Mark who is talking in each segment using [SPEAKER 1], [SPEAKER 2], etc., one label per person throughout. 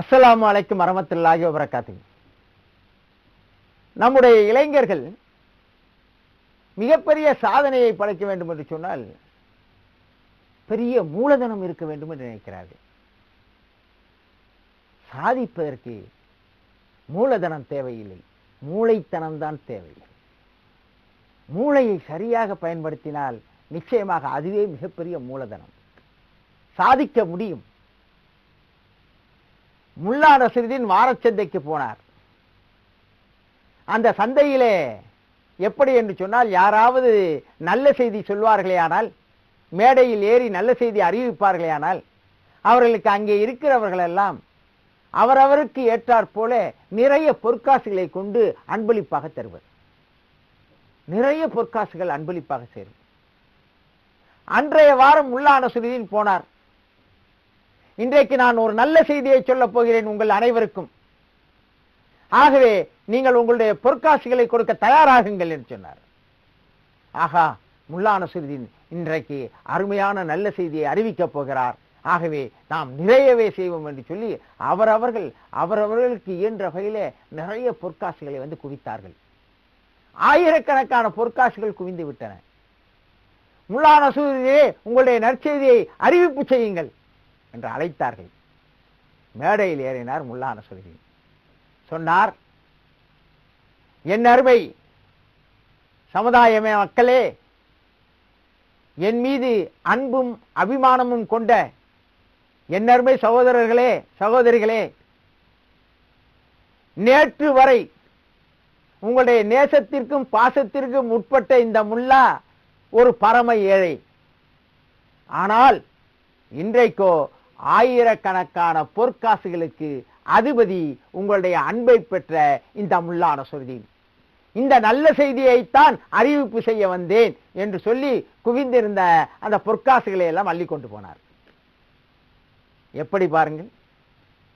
[SPEAKER 1] அஸ்லாம் அலைக்கும் வரமத்துல்லாஹி வபரகாத்து நம்முடைய இளைஞர்கள் மிகப்பெரிய சாதனையை படைக்க வேண்டும் என்று சொன்னால் பெரிய மூலதனம் இருக்க வேண்டும் என்று நினைக்கிறார்கள். சாதிப்பதற்கு மூலதனம் தேவையில்லை. மூளைத்தனம்தான் தேவை மூளையை சரியாக பயன்படுத்தினால் நிச்சயமாக அதுவே மிகப்பெரிய மூலதனம். சாதிக்க முடியும். முல்லா நசிருதீன் வாரச்சந்தைக்கு போனார். அந்த சந்தையிலே எப்படி என்று சொன்னால் யாராவது நல்ல செய்தி சொல்வார்களே ஆனால் மேடையில் ஏறி நல்ல செய்தி அறிவிப்பார்களே ஆனால் அவர்களுக்கு அங்கே இருக்கிறவர்கள் எல்லாம் அவரவருக்கு ஏற்றாற் போல நிறைய பொற்காசுகளை கொண்டு அன்பளிப்பாக தருவர். நிறைய பொற்காசுகள் அன்பளிப்பாக சேரும். அன்றைய வாரம் முல்லா நசுருதீன் போனார். இன்றைக்கு நான் ஒரு நல்ல செய்தியை சொல்லப் போகிறேன் உங்கள் அனைவருக்கும். ஆகவே நீங்கள் உங்களுடைய பொற்காசுகளை கொடுக்க தயாராகுங்கள் என்று சொன்னார். ஆகா முல்லா நசுருதீன் இன்றைக்கு அருமையான நல்ல செய்தியை அறிவிக்கப் போகிறார். ஆகவே நாம் நிறையவே செய்வோம் என்று சொல்லி அவரவர்கள் அவரவர்களுக்கு இயன்ற வகையிலே நிறைய பொற்காசுகளை வந்து குவித்தார்கள். ஆயிரக்கணக்கான பொற்காசுகள் குவிந்து விட்டன. முல்லா நசூரியே உங்களுடைய நற்செய்தியை அறிவிப்பு செய்யுங்கள். என்று அழைத்தார்கள். மேடையில் ஏறினார் முல்லா நசூரி சொன்னார் என் அருமை சமுதாயமே மக்களே என் மீது அன்பும் அபிமானமும் கொண்ட என் அருமை சகோதரர்களே சகோதரிகளே நேற்று வரை உங்களுடைய நேசத்திற்கும் பாசத்திற்கும் உட்பட்ட இந்த முல்லா ஒரு பரம ஏழை. ஆனால் இன்றைக்கோ ஆயிரக்கணக்கான பொற்காசுகளுக்கு அதிபதி உங்களுடைய அன்பை பெற்ற இந்த முல்லான சொல்தி இந்த நல்ல செய்தியைத்தான் அறிவிப்பு செய்ய வந்தேன் என்று சொல்லி குவிந்திருந்த அந்த பொற்காசுகளை எல்லாம் அள்ளி கொண்டு போனார். எப்படி பாருங்கள்?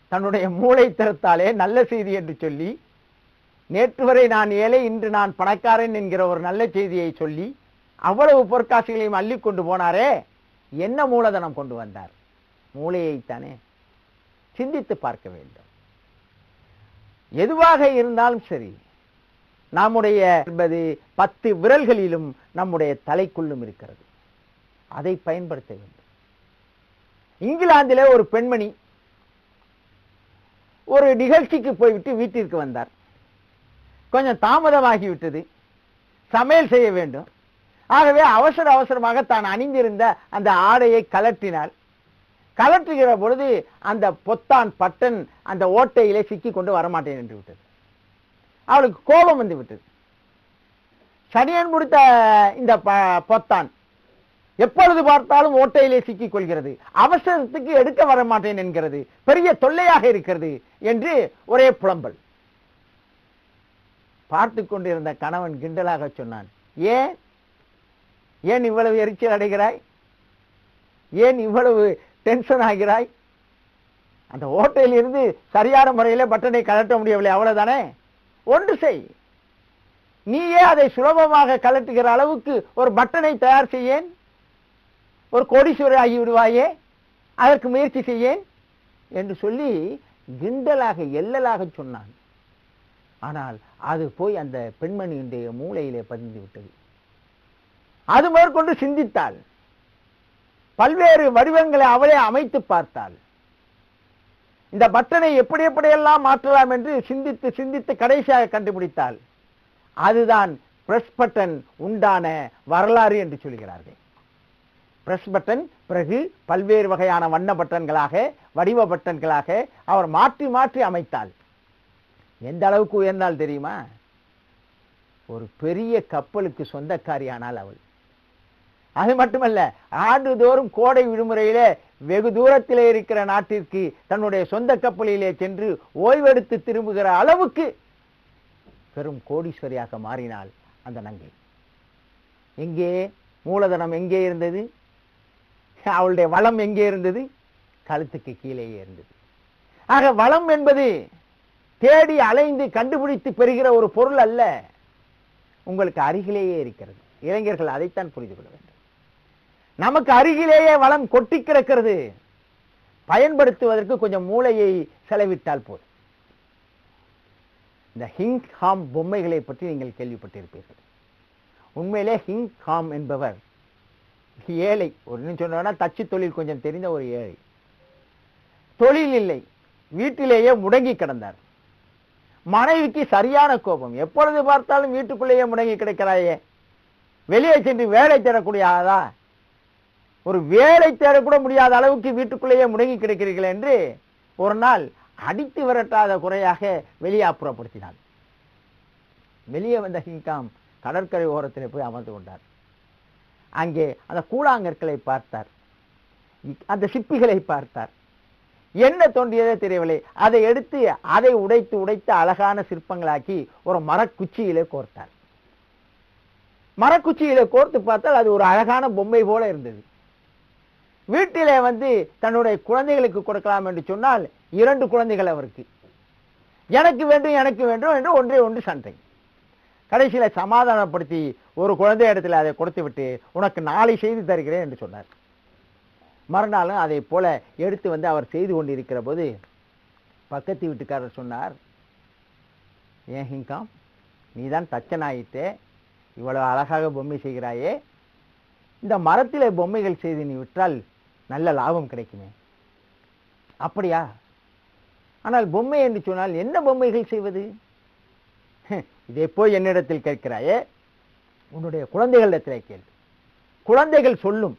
[SPEAKER 1] தன்னுடைய மூளை திறத்தாலே நல்ல செய்தி என்று சொல்லி நேற்று வரை நான் ஏழை இன்று நான் பணக்காரன் என்கிற ஒரு நல்ல செய்தியை சொல்லி அவ்வளவு பொற்காசுகளையும் அள்ளி கொண்டு போனாரே என்ன மூலதனம் கொண்டு வந்தார்? மூளையைத்தானே சிந்தித்து பார்க்க வேண்டும். எதுவாக இருந்தாலும் சரி நம்முடைய என்பது பத்து விரல்களிலும் நம்முடைய தலைக்குள்ளும் இருக்கிறது. அதை பயன்படுத்த வேண்டும். இங்கிலாந்தில் ஒரு பெண்மணி ஒரு நிகழ்ச்சிக்கு போய்விட்டு வீட்டிற்கு வந்தார். கொஞ்சம் தாமதமாகிவிட்டது. சமையல் செய்ய வேண்டும். ஆகவே அவசர அவசரமாக தான் அணிந்திருந்த அந்த ஆடையை கலற்றினாள் கலற்றுகிற பொழுது அந்த பொத்தான் பட்டன் அந்த ஓட்டையிலே சிக்கி கொண்டு வரமாட்டேன் என்று விட்டது. அவளுக்கு கோபம் வந்து விட்டது. சனியன் முடித்த இந்த ப- பொத்தான் எப்பொழுது பார்த்தாலும் ஓட்டையிலே சிக்கிக் கொள்கிறது. அவசரத்துக்கு எடுக்க வர மாட்டேன் என்கிறது. பெரிய தொல்லையாக இருக்கிறது என்று ஒரே புலம்பல். பார்த்து கொண்டிருந்த கணவன் கிண்டலாக சொன்னான் ஏன்? ஏன் இவ்வளவு எரிச்சல் அடைகிறாய்? ஏன் இவ்வளவு டென்ஷன் ஆகிறாய்? அந்த ஓட்டையில் இருந்து சரியான முறையில் பட்டனை கலட்ட முடியவில்லை. அவ்வளவுதானே? ஒன்று செய். நீயே அதை சுலபமாக கலட்டுகிற அளவுக்கு ஒரு பட்டனை தயார் செய்யேன். ஒரு கோடீஸ்வரர் ஆகி விடுவாயே. அதற்கு முயற்சி செய்யேன் என்று சொல்லி கிண்டலாக எல்லலாக சொன்னான். ஆனால் அது போய் அந்த பெண்மணியினுடைய மூளையிலே பதிந்து விட்டது. அது மேற்கொண்டு சிந்தித்தாள். பல்வேறு வடிவங்களை அவளே அமைத்து பார்த்தாள். இந்த பட்டனை எப்படி எப்படியெல்லாம் மாற்றலாம் என்று சிந்தித்து சிந்தித்து கடைசியாக கண்டுபிடித்தாள். அதுதான் பிரஸ் பட்டன் உண்டான வரலாறு என்று சொல்கிறார்கள். பிரஸ் பட்டன் பிறகு பல்வேறு வகையான வண்ண பட்டன்களாக வடிவ பட்டன்களாக அவர் மாற்றி மாற்றி அமைத்தாள். எந்த அளவுக்கு உயர்ந்தால் தெரியுமா? ஒரு பெரிய கப்பலுக்கு சொந்தக்காரியானால் அவள். அது மட்டுமல்ல ஆண்டுதோறும் கோடை விடுமுறையிலே வெகு தூரத்திலே இருக்கிற நாட்டிற்கு தன்னுடைய சொந்த கப்பலிலே சென்று ஓய்வெடுத்து திரும்புகிற அளவுக்கு பெரும் கோடீஸ்வரியாக மாறினாள் அந்த நங்கை. எங்கே? மூலதனம் எங்கே இருந்தது? அவளுடைய வளம் எங்கே இருந்தது? கழுத்துக்கு கீழேயே இருந்தது. ஆக வளம் என்பது தேடி அலைந்து கண்டுபிடித்து பெறுகிற ஒரு பொருள் அல்ல. உங்களுக்கு அருகிலேயே இருக்கிறது. இளைஞர்கள் அதைத்தான் புரிந்து கொள்ள வேண்டும். நமக்கு அருகிலேயே வளம் கொட்டி கிடக்கிறது. பயன்படுத்துவதற்கு கொஞ்சம் மூளையை செலவிட்டால் போதும். இந்த ஹிங் ஹாம் பொம்மைகளை பற்றி நீங்கள் கேள்விப்பட்டிருப்பீர்கள். உண்மையிலே ஹிங் ஹாம் என்பவர் ஏழை. ஒரு சொன்னா தச்சு தொழில் கொஞ்சம் தெரிந்த ஒரு ஏழை. தொழில் இல்லை. வீட்டிலேயே முடங்கி கிடந்தார். மனைவிக்கு சரியான கோபம். எப்பொழுது பார்த்தாலும் வீட்டுக்குள்ளேயே முடங்கி கிடக்கிறாயே. வெளியே சென்று வேலை தரக்கூடியதா ஆளா? ஒரு வேலை தேடக்கூட முடியாத அளவுக்கு வீட்டுக்குள்ளேயே முடங்கி கிடக்கிறீர்கள் என்று ஒரு நாள் அடித்து விரட்டாத குறையாக வெளியே அப்புறப்படுத்தினார் வெளியே வந்த ஹிங்காம் கடற்கரை ஓரத்தில் போய் அமர்ந்து கொண்டார். அங்கே அந்த கூழாங்கற்களை பார்த்தார். அந்த சிப்பிகளை பார்த்தார். என்ன தோன்றியதே தெரியவில்லை. அதை எடுத்து அதை உடைத்து உடைத்து அழகான சிற்பங்களாக்கி ஒரு மரக்குச்சியிலே கோர்த்தார். மரக்குச்சியிலே கோர்த்து பார்த்தால் அது ஒரு அழகான பொம்மை போல இருந்தது. வீட்டிலே வந்து தன்னுடைய குழந்தைகளுக்கு கொடுக்கலாம் என்று சொன்னால் இரண்டு குழந்தைகள் அவருக்கு. எனக்கு வேண்டும் எனக்கு வேண்டும் என்று ஒன்றே ஒன்று சண்டை. கடைசியில் சமாதானப்படுத்தி ஒரு குழந்தை இடத்துல அதை கொடுத்து விட்டு உனக்கு நாளை செய்து தருகிறேன் என்று சொன்னார். மறுநாளும் அதை போல எடுத்து வந்து அவர் செய்து கொண்டிருக்கிற போது பக்கத்து வீட்டுக்காரர் சொன்னார் ஏன் ஹிங்காம்? நீதான் தச்சனாயிட்டே இவ்வளவு அழகாக பொம்மை செய்கிறாயே. இந்த மரத்தில் பொம்மைகள் செய்து நீ விட்டால் நல்ல லாபம் கிடைக்குமே. அப்படியா? ஆனால் பொம்மை என்று சொன்னால் என்ன பொம்மைகள் செய்வது? இதே போய் என்னிடத்தில் கேட்கிறாயே உன்னுடைய குழந்தைகளிடத்தில் கேள். குழந்தைகள் சொல்லும்.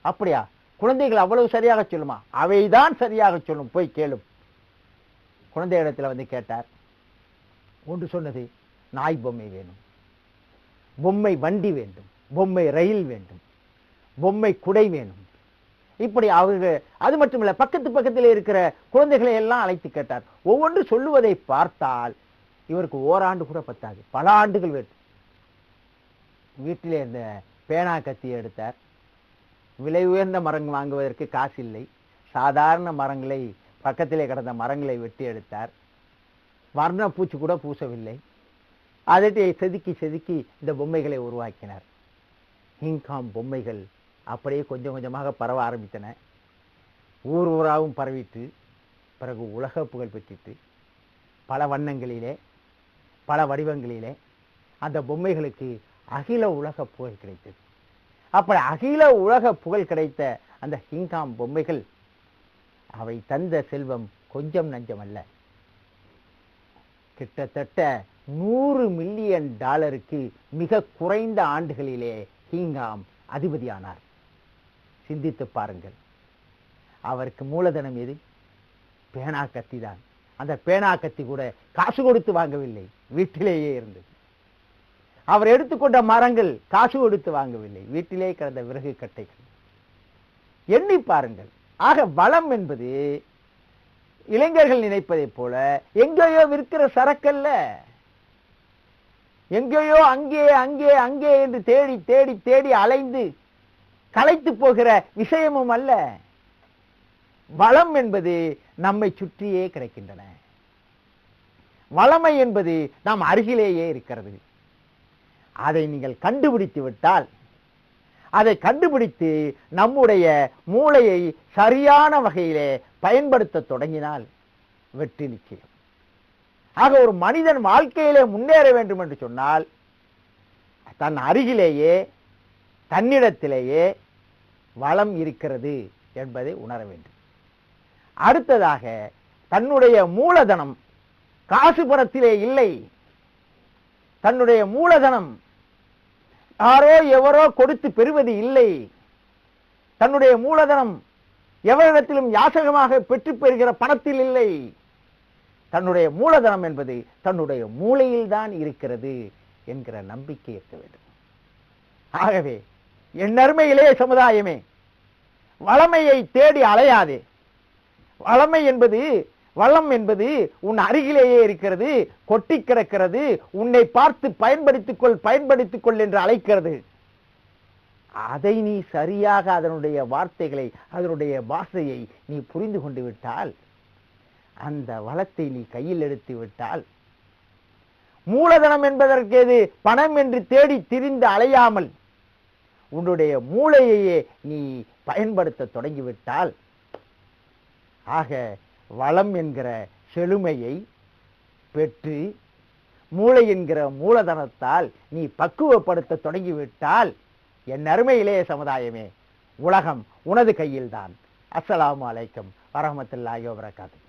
[SPEAKER 1] அப்படியா? குழந்தைகள் அவ்வளவு சரியாக சொல்லுமா? அவைதான் சரியாக சொல்லும். போய் கேளும். குழந்தை இடத்துல வந்து கேட்டார். ஒன்று சொன்னது நாய் பொம்மை வேணும். பொம்மை வண்டி வேண்டும். பொம்மை ரயில் வேண்டும். பொம்மை குடை வேணும். இப்படி அவர்கள் அது மட்டும் இல்லை பக்கத்து பக்கத்தில் இருக்கிற குழந்தைகளை எல்லாம் அழைத்து கேட்டார். ஒவ்வொன்று சொல்லுவதை பார்த்தால் இவருக்கு ஓராண்டு கூட பத்தாது பல ஆண்டுகள் வேண்டும். வீட்டில் இருந்த பேனா கத்தி எடுத்தார். விலை உயர்ந்த மரம் வாங்குவதற்கு காசு இல்லை. சாதாரண மரங்களை பக்கத்திலே கிடந்த மரங்களை வெட்டி எடுத்தார். வர்ண பூச்சி கூட பூசவில்லை. அதை செதுக்கி செதுக்கி இந்த பொம்மைகளை உருவாக்கினார். ஹிங்காம் பொம்மைகள் அப்படியே கொஞ்சம் கொஞ்சமாக பரவ ஆரம்பித்தன. ஊர் ஊராகவும் பரவிட்டு பிறகு உலக புகழ் பெற்றிட்டு பல வண்ணங்களிலே பல வடிவங்களிலே அந்த பொம்மைகளுக்கு அகில உலக புகழ் கிடைத்தது. அப்படி அகில உலக புகழ் கிடைத்த அந்த ஹிங்காம் பொம்மைகள் அவை தந்த செல்வம் கொஞ்சம் நஞ்சம் அல்ல கிட்டத்தட்ட நூறு மில்லியன் டாலருக்கு மிக குறைந்த ஆண்டுகளிலே ஹிங்காம் அதிபதியானார். சிந்தித்து பாருங்கள். அவருக்கு மூலதனம் எது? பேனா கத்தி தான். அந்த பேனா கத்தி கூட காசு கொடுத்து வாங்கவில்லை. வீட்டிலேயே இருந்தது. அவர் எடுத்துக்கொண்ட மரங்கள் காசு கொடுத்து வாங்கவில்லை. வீட்டிலே கிடந்த விறகு கட்டைகள். எண்ணி பாருங்கள். ஆக வளம் என்பது இளைஞர்கள் நினைப்பதைப் போல எங்கேயோ விற்கிற சரக்கல்ல. எங்கேயோ அங்கே அங்கே அங்கே என்று தேடி தேடி தேடி அலைந்து களைத்து போகிற விஷயமும் அல்ல. வளம் என்பது நம்மை சுற்றியே கிடைக்கின்றன. வளமை என்பது நாம் அருகிலேயே இருக்கிறது. அதை நீங்கள் கண்டுபிடித்து விட்டால் அதை கண்டுபிடித்து நம்முடைய மூளையை சரியான வகையிலே பயன்படுத்த தொடங்கினால் வெற்றி நிச்சயம். ஆக ஒரு மனிதன் வாழ்க்கையிலே முன்னேற வேண்டும் என்று சொன்னால் தன் அருகிலேயே தன்னிடத்திலேயே வளம் இருக்கிறது என்பதை உணர வேண்டும். அடுத்ததாக தன்னுடைய மூலதனம் காசு பணத்திலே இல்லை. தன்னுடைய மூலதனம் யாரோ எவரோ கொடுத்து பெறுவது இல்லை. தன்னுடைய மூலதனம் எவரிடத்திலும் யாசகமாக பெற்று பெறுகிற பணத்தில் இல்லை. தன்னுடைய மூலதனம் என்பது தன்னுடைய மூளையில்தான் இருக்கிறது என்கிற நம்பிக்கை இருக்க வேண்டும். ஆகவே என் அருமையிலே சமுதாயமே. வளமையை தேடி அலையாதே. வளமை என்பது வளம் என்பது உன் அருகிலேயே இருக்கிறது கொட்டி கிடக்கிறது உன்னை பார்த்து பயன்படுத்திக்கொள் கொள் பயன்படுத்திக் கொள் என்று அழைக்கிறது. அதை நீ சரியாக அதனுடைய வார்த்தைகளை அதனுடைய பாஷையை நீ புரிந்து கொண்டு விட்டால் அந்த வளத்தை நீ கையில் எடுத்து விட்டால் மூலதனம் என்பதற்கு எது? பணம் என்று தேடி திரிந்து அலையாமல் உன்னுடைய மூளையையே நீ பயன்படுத்த தொடங்கிவிட்டால் ஆக வளம் என்கிற செழுமையை பெற்று மூளை என்கிற மூலதனத்தால் நீ பக்குவப்படுத்த தொடங்கிவிட்டால் என் அருமை இளைய சமுதாயமே உலகம் உனது கையில்தான். அஸ்ஸலாமு அலைக்கும் வரமத்துல்லாயோ வபரகாத்துஹு.